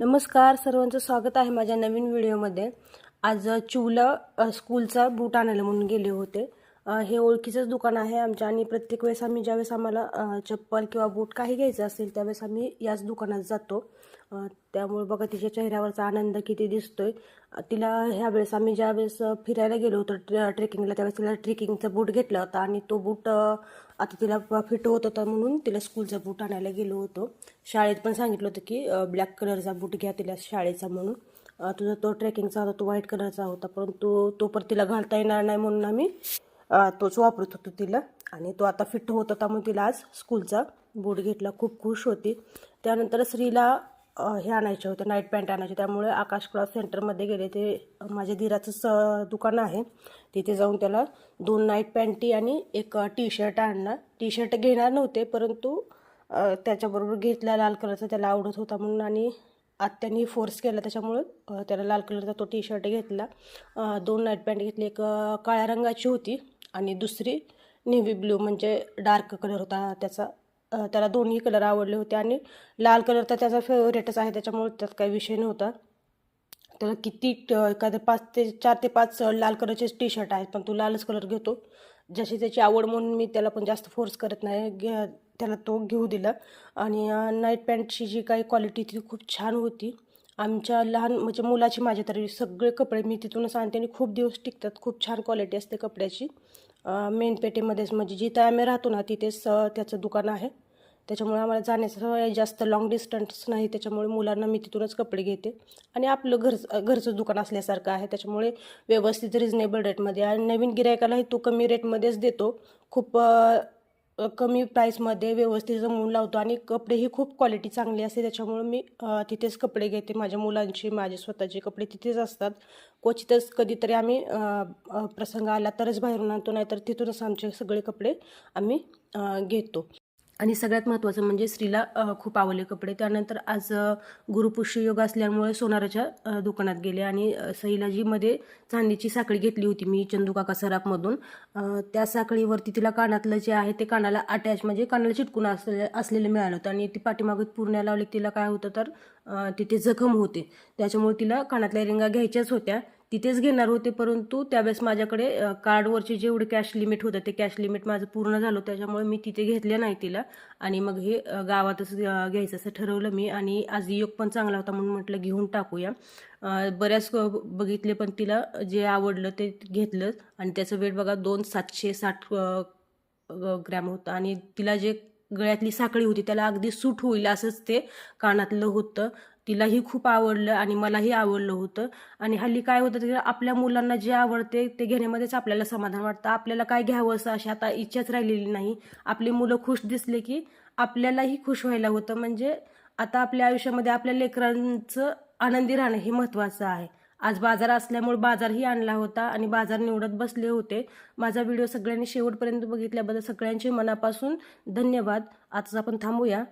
नमस्कार सर्वांचं स्वागत आहे माझ्या नवीन व्हिडिओमध्ये. आज चिवला स्कूलचा बूट आणायला म्हणून गेले होते. हे ओळखीचंच दुकान आहे आमच्या आणि प्रत्येक वेळेस आम्ही ज्यावेळेस आम्हाला चप्पल किंवा बूट काही घ्यायचं असेल त्यावेळेस आम्ही याच दुकानात जातो. त्यामुळे बघा तिच्या चेहऱ्यावरचा आनंद किती दिसतोय. तिला ह्या वेळेस आम्ही ज्यावेळेस फिरायला गेलो होतो ट्रे ट्रेकिंगला त्यावेळेस तिला ट्रेकिंगचा बूट घेतला होता आणि तो बूट आता तिला फिट होत होता म्हणून तिला स्कूलचा बूट आणायला गेलो होतो. शाळेत पण सांगितलं होतं की ब्लॅक कलरचा बूट घ्या तिला शाळेचा म्हणून. तुझा तो ट्रेकिंगचा होता तो व्हाईट कलरचा होता परंतु तो पर तिला घालता येणार नाही म्हणून आम्ही तोच वापरत होतो तिला. आणि तो आता फिट होत होता म्हणून तिला आज स्कूलचा बूट घेतला. खूप खुश होती. त्यानंतर श्रीला हे आणायचे होते. नाईट पॅन्ट आणायचे. त्यामुळे आकाश क्लॉथ सेंटरमध्ये गेले. ते माझ्या धीराचंच स दुकान आहे. तिथे जाऊन त्याला दोन नाईट पॅन्टी आणि एक टी शर्ट आणला टी शर्ट घेणार नव्हते परंतु त्याच्याबरोबर घेतला लाल कलरचा. त्याला आवडत होता म्हणून आणि आत्यानी फोर्स केला. त्याच्यामुळं त्याला लाल कलरचा तो टी शर्ट घेतला दोन नाईट पॅन्ट घेतली. एक काळ्या रंगाची होती. आणि दुसरी नेव्ही ब्ल्यू म्हणजे डार्क कलर होता त्याचा. त्याला दोन्ही कलर आवडले होते आणि लाल कलर तर त्याचा फेवरेटच आहे त्याच्यामुळे त्यात काही विषय नव्हता. त्याला किती एखाद्या एखादं पाच ते चार ते पाच लाल कलरचे टी शर्ट आहेत पण तो लालच कलर घेतो. जशी त्याची आवड म्हणून मी त्याला पण जास्त फोर्स करत नाही. घ्या त्याला तो घेऊ दिला. आणि नाईट पॅन्टची जी काही क्वालिटी ती खूप छान होती. आमच्या लहान म्हणजे मुलाची माझ्या तरी सगळे कपडे मी तिथूनच आणते आणि खूप दिवस टिकतात. खूप छान क्वालिटी असते कपड्याची. मेनपेठेमध्येच म्हणजे जिथं आम्ही राहतो ना तिथेच त्याचं दुकान आहे. त्याच्यामुळे आम्हाला जाण्याचं जास्त लाँग डिस्टन्स नाही. त्याच्यामुळे मुलांना मी तिथूनच कपडे घेते. आणि आपलं घर घरचं दुकान असल्यासारखं आहे. त्याच्यामुळे व्यवस्थित रिजनेबल रेटमध्ये आणि नवीन गिरायकालाही तो कमी रेटमध्येच देतो. खूप कमी प्राईसमध्ये व्यवस्थित जमवून लावतो आणि कपडेही खूप क्वालिटी चांगली असते. त्याच्यामुळे मी तिथेच कपडे घेते. माझ्या मुलांची माझे स्वतःचे कपडे तिथेच असतात. क्वचितच कधीतरी आम्ही प्रसंग आला तरच बाहेरून आणतो नाहीतर तिथूनच आमचे सगळे कपडे आम्ही घेतो. आणि सगळ्यात महत्त्वाचं म्हणजे स्त्रीला खूप आवडले कपडे. त्यानंतर आज गुरुपुष्य योग असल्यामुळे सोनाराच्या दुकानात गेले आणि सैलाजीमध्ये चांदीची साखळी घेतली होती मी चंदूकाका सराफमधून. त्या साखळीवरती तिला कानातलं जे आहे ते कानाला अटॅच म्हणजे कानाला चिटकून असले असलेलं मिळालं होतं आणि ती पाठीमागत पूर्ण लावली. तिला काय होतं तर तिथे जखम होते. त्याच्यामुळे तिला कानातल्या रिंगा घ्यायच्याच होत्या. तिथेच घेणार होते परंतु त्यावेळेस माझ्याकडे कार्डवरचे जेवढे कॅश लिमिट होतं ते कॅश लिमिट माझं पूर्ण झालं त्याच्यामुळे मी तिथे घेतल्या नाही तिला. आणि मग हे गावातच घ्यायचं असं ठरवलं मी. आणि आज योग पण चांगला होता म्हणून म्हटलं घेऊन टाकूया. बऱ्याच बघितले पण तिला जे आवडलं ते घेतलं. आणि त्याचं वेट बघा दोन सातशे साठ ग्रॅम होतं. आणि तिला जे गळ्यातली साखळी होती त्याला अगदी सूट होईल असंच ते कानातलं होतं. तिलाही खूप आवडलं आणि मलाही आवडलं होतं. आणि हल्ली काय होतं की आपल्या मुलांना जे आवडते ते घेण्यामध्येच आपल्याला समाधान वाटतं. आपल्याला काय घ्यावं असं अशी आता इच्छाच राहिलेली नाही. आपली मुलं खुश दिसले की आपल्यालाही खुश व्हायला होतं. म्हणजे आता आपल्या आयुष्यामध्ये आपल्या लेकरांचं आनंदी राहणं हे महत्त्वाचं आहे. आज बाजार असल्यामुळे बाजारही आणला होता आणि बाजार निवडत बसले होते. माझा व्हिडिओ सगळ्यांनी शेवटपर्यंत बघितल्याबद्दल सगळ्यांचे मनापासून धन्यवाद. आजच आपण थांबूया.